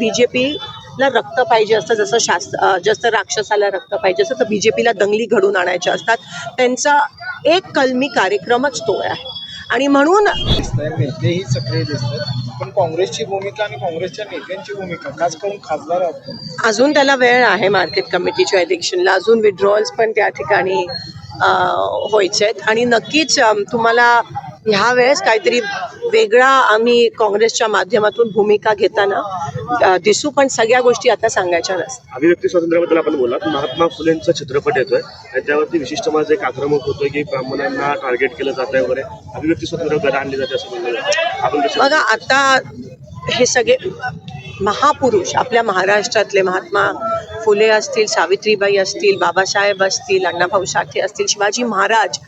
बीजेपीला रक्त पाहिजे असतं जसं शास्त्र जसं राक्षसाला रक्त पाहिजे असतं तर बीजेपीला दंगली घडून आणायच्या असतात. त्यांचा एक कलमी कार्यक्रमच तो आहे. आणि म्हणून नेतेही सक्रिय दिसतात पण काँग्रेसची भूमिका आणि काँग्रेसच्या नेत्यांची भूमिका खास करून खासदार. अजून त्याला वेळ आहे मार्केट कमिटीच्या इलेक्शनला. अजून विड्रॉल्स पण त्या ठिकाणी व्हायचे आहेत आणि नक्कीच तुम्हाला ह्या वेळेस काहीतरी वेगळा आम्ही काँग्रेसच्या माध्यमातून भूमिका घेताना दिसू पण सगळ्या गोष्टी आता सांगायच्या नसतात. अभिव्यक्ती स्वातंत्र्याबद्दल आपण बोलात महात्मा फुलेंचा चित्रपट येतोय. आणि त्यावरती विशिष्ट माझं एक आक्रमक होतोय की ब्राह्मणांना टार्गेट केलं जात आहे वगैरे. अभिव्यक्ती स्वातंत्र्यावर आणली जाते असं म्हणलं बघा आता हे सगळे महापुरुष आपल्या महाराष्ट्रातले महात्मा फुले असतील सावित्रीबाई असतील बाबासाहेब असतील अण्णाभाऊ साठे असतील शिवाजी महाराज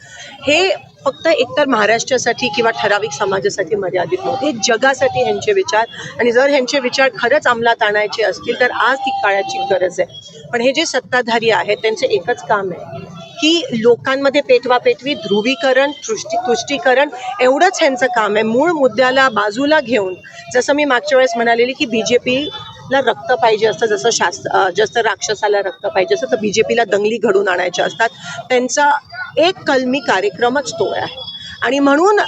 हे फक्त एकतर महाराष्ट्रासाठी किंवा ठराविक समाजासाठी मर्यादित नव्हते. हे जगासाठी ह्यांचे विचार आणि जर ह्यांचे विचार खरंच अंमलात आणायचे असतील तर आज ती काळाची गरज आहे. पण हे जे सत्ताधारी आहेत त्यांचं एकच काम आहे की लोकांमध्ये पेटवा पेटवी ध्रुवीकरण तुष्टी तुष्टीकरण एवढंच ह्यांचं काम आहे. मूळ मुद्द्याला बाजूला घेऊन जसं मी मागच्या वेळेस म्हणालेली की बी जे पीला रक्त पाहिजे असतं जसं शास्त्र जसं राक्षसाला रक्त पाहिजे असतं तर बी जे पीला दंगली घडून आणायच्या असतात. त्यांचा एक कलमी कार्यक्रमच तो आहे आणि म्हणून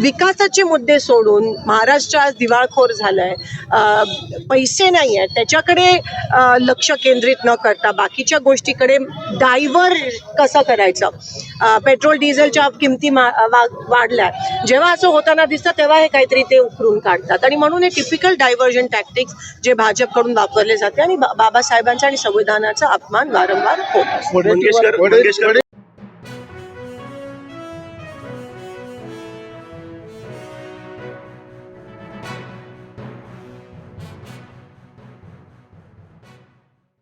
विकासाचे मुद्दे सोडून महाराष्ट्र आज दिवाळखोर झालाय. पैसे नाही आहेत त्याच्याकडे लक्ष केंद्रित न करता बाकीच्या गोष्टीकडे डायव्हर कसं करायचं? पेट्रोल डिझेलच्या किमती मा वाढल्या. जेव्हा असं होताना दिसतं तेव्हा हे काहीतरी ते उकरून काढतात. आणि म्हणून हे टिपिकल डायव्हर्जन टॅक्टिक्स जे भाजपकडून वापरले जाते आणि बाबासाहेबांचा आणि संविधानाचा अपमान वारंवार होत.